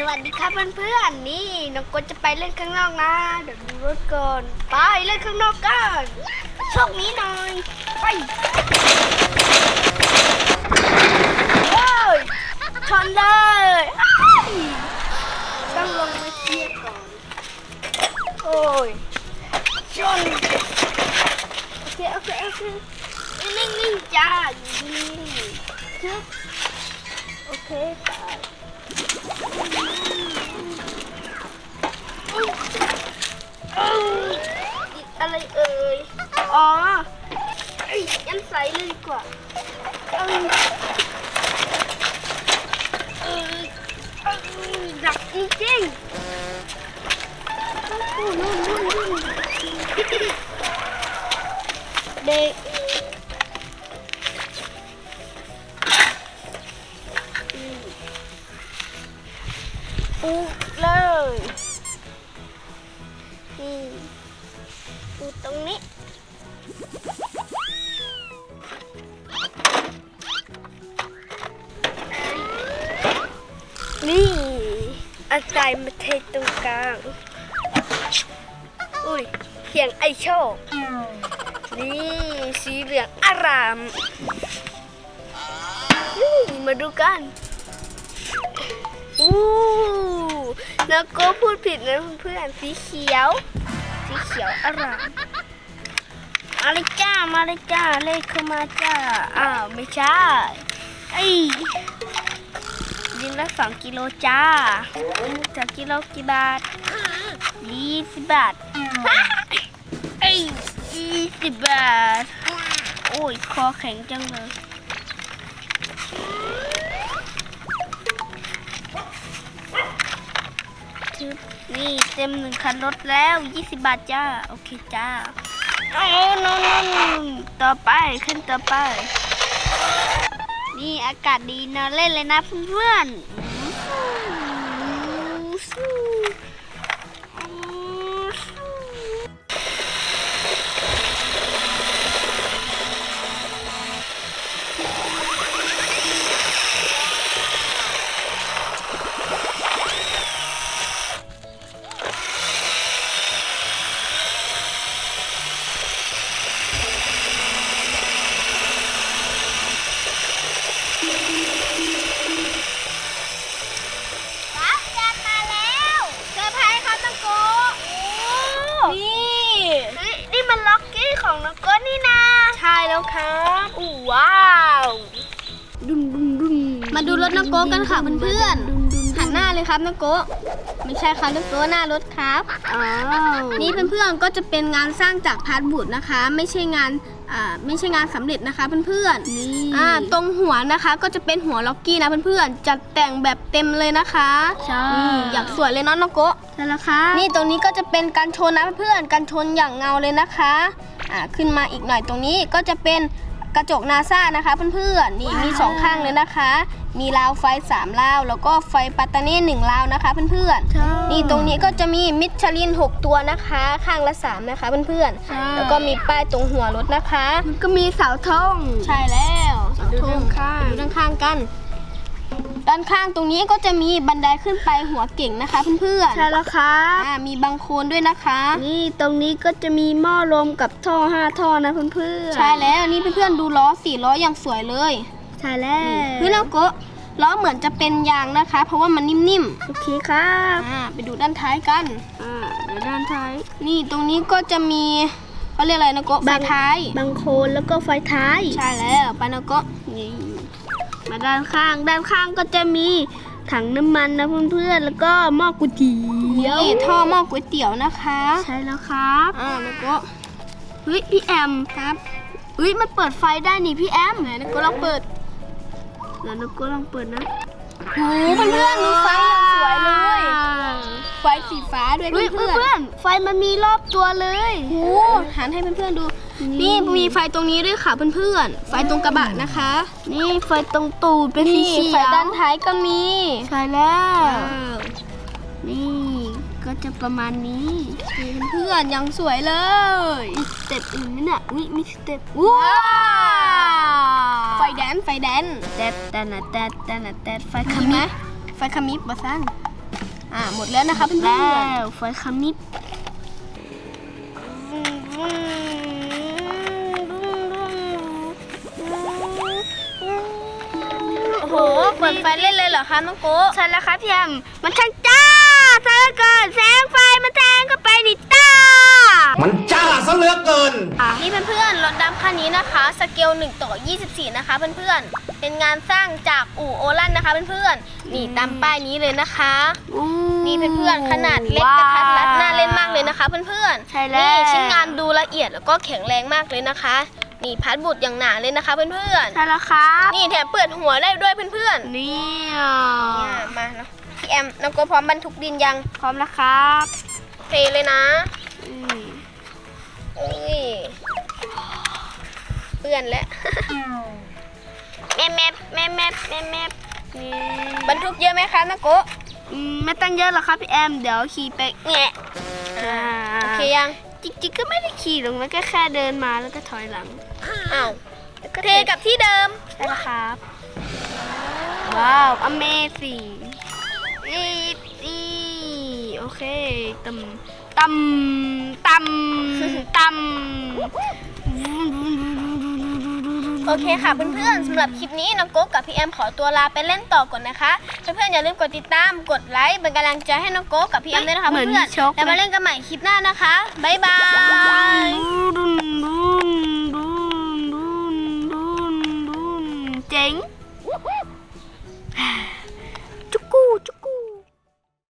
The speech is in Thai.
สวัสดีครับเพื่อนๆ นี่น้องกดจะไปเล่นข้างนอกนะ เดี๋ยวดูรถก่อน ไปเล่นข้างนอกกันโชคนี้หน่อย ไปโอ้ยชนเลยต้องลงมาเชียร์ก่อน โอ้ยชนโอเคโอเคโอเคนิ่งๆจ้าอยู่นี่ทึบโอเคไป อะไรเอ่ย อ๋อยันใสเลยดีกว่าดักจริงๆโอ้โหนู่นนู่นนู่นเด็ก นี่ดูตรงนี้ นี่อาใจมาเทตรงกลาง อุ้ยเขียงไอโชค นี่สีเหลืองอารามนี่มาดูกันอู้ แล้วก็พูดผิดนะเพื่อนสีเขียว สีเขียวอารามมาเลยจ้า มาเลยจ้า เลขเข้ามาจ้า อ้าว ไม่ใช่ไอ้ยิงละสองกิโลจ้าสองกิโลกี่บาทยี่สิบบาทไอ้ยี่สิบบาท โอ้ย คอแข็งจังเลย คือนี่เต็มหนึ่งคันรถแล้ว20บาทจ้า โอเคจ้าโอ้นนนต่อไปขึ้นต่อไป นี่อากาศดีนะเล่นเลยนะเพื่อนๆ อกกี้ของน้องโกนี่นะใช่แล้วครับอู้ว้าว ดุมดุมดุมมาดูรถน้องโก้กันค่ะเพื่อนๆหั นหน้าเลยครับน้องโก้ไม่ใช่ครับน้องโก้หน้ารถครับอ้าวนี่เพื่อนๆก็จะเป็นงานสร้างจากพาร์ทบุตรนะคะ ไม่ใช่งานอ่าไม่ใช่งานสำเร็จนะคะเพื่อนนี่ๆอ่าตรงหัวนะคะก็จะเป็นหัวล็อกกี้นะเพื่อนๆจัดแต่งแบบเต็มเลยนะคะใช่ นี่อยากสวยเลยเนาะน้องโก้ใช่แล้วครับนี่ตรงนี้ก็จะเป็นการชนนะเพื่อนๆการชนอย่างเงาเลยนะคะ อ่าขึ้นมาอีกหน่อยตรงนี้ก็จะเป็น กระจกนาซานะคะเพื่อนๆนี่มีสองข้างเลยนะคะ มีราวไฟสามราวแล้วก็ไฟปัตตานีหนึ่งราวนะคะเพื่อนใช่ๆนี่ตรงนี้ก็จะมีมิชลิน 6 ตัวนะคะ ข้างละ3นะคะเพื่อนใช่ๆแล้วก็มีป้ายตรงหัวรถนะคะมันก็มีเสาธงใช่แล้วเสาดูธงด้านข้างดูด้านข้างกัน ด้านข้างตรงนี้ก็จะมีบันไดขึ้นไปหัวเก่งนะคะเพื่อนๆใช่แล้วครับอ่ามีบางโคนด้วยนะคะ นี่ตรงนี้ก็จะมีหม้อลมกับท่อห้าท่อนะเพื่อนๆใช่แล้วนี่เพื่อนๆดูล้อสี่ล้ออย่างสวยเลยใช่แล้วเฮ้ยแล้วก็ล้อเหมือนจะเป็นยางนะคะ เพราะว่ามันนิ่มโอเคครับๆอ่าไปดูด้านท้ายกันอ่าเดี๋ยวด้านท้าย นี่ตรงนี้ก็จะมีเขาเรียกอะไรนะโก็ไฟบางท้ายบางโคนแล้วก็ไฟท้าย ใช่แล้วไปนะโก็นี่ มาด้านข้าง ด้านข้างก็จะมีถังน้ำมันนะเพื่อนๆ แล้วก็หม้อก๋วยเตี๋ยวนี่ท่อหม้อก๋วยเตี๋ยวนะคะ ใช่แล้วครับอ่านะโก็เฮ้ยพี่แอมครับเฮ้ยมันเปิดไฟได้นี่พี่แอมไหนนะโก็ลองเปิดเดี๋ยวนะก็ลองเปิดนะโอ้เพื่อนๆดูไฟอย่างสวยเลยไฟ สีฟ้าด้วยเฮ้ยเพื่อนๆเพื่อนๆไฟมันมีรอบตัวเลยโอ้หันให้เพื่อนๆดูนี่นี่มีไฟตรงนี้ด้วยค่ะเพื่อนๆ ไฟตรงกระบะนะคะ นี่ไฟตรงตูดเป็นสีนี่เขียวไฟด้านท้ายก็มีใช่แล้ว ว้าวนี่ก็จะประมาณนี้นี่เพื่อนๆยังสวยเลย มีสเต็ปอื่นไหมเนี่ยนี่มีสเต็ปว้าว ไฟแดนซ์ไฟแดนซ์ แต่แต่นะแต่แต่นะแต่ไฟขขมิมิบไฟขมิบมาสั้น อ่าหมดแล้วนะคะเพื่แล้อนวไฟคำนิบโอ้โหๆเปิดไฟเล่นเลยเหรอคะน้องโกะใช่แล้วครับพี่แอมมันช่างจ้าซะเหลือเกินแสงไฟมันแทงเข้าไปในตา มันจ้าซะเหลือเกิน นี่เพื่อนๆรถดำคันนี้นะคะ สเกล 1 ต่อ 24 นะคะเพื่อนๆ เป็นงานสร้างจากอู่โอลันนะคะเพื่อนๆ นี่ตามป้ายนี้เลยนะคะ นี่เพื่อนๆ ขนาดเล็กกระทัดรัดน่าเล่นมากเลยนะคะเพื่อนๆ ใช่แล้ว นี่ชิ้นงานดูละเอียดแล้วก็แข็งแรงมากเลยนะคะ นี่พัดบุตรอย่างหนาเลยนะคะเพื่อนใช่แล้วครับๆนี่แถมเปิดหัวได้ด้วยเพื่อนๆ นี่เนี่ยมาเนาะพี่แอมน้องโกพร้อมบรรทุกดินยัง พร้อมแล้วครับเทเลยนะอืม นี่เปื่อนแล้วแม่แม่แม่แม่แม่แม่บรรทุกเยอะไหมคะน้องโกอืมไม่ตั้งเยอะหรอกครับพี่แอม เดี๋ยวขี่ไปแงะอ่โอเคยัง จริงๆก็ไม่ได้ขี่หรอกมันก็แค่เดินมาแล้วก็ถอยหลัง อ้าวเทกับที่เดิมใช่แล้วครับ ว้าว amazing อีอีโอเคตำตำตำตำ โอเคค่ะเพื่อนๆสำหรับคลิปนี้น้องโกกับพี่แอมขอตัวลาไปเล่นต่อก่อนนะคะเพื่อนๆอย่าลืมกดติดตามกดไลค์เป็นกำลังใจให้น้องโกกับพี่แอมด้วยนะคะเหมืเพื่ออนนชกๆแล้วมาเล่นกันใหม่คลิปหน้านะคะบ๊ายบายเจ๋ง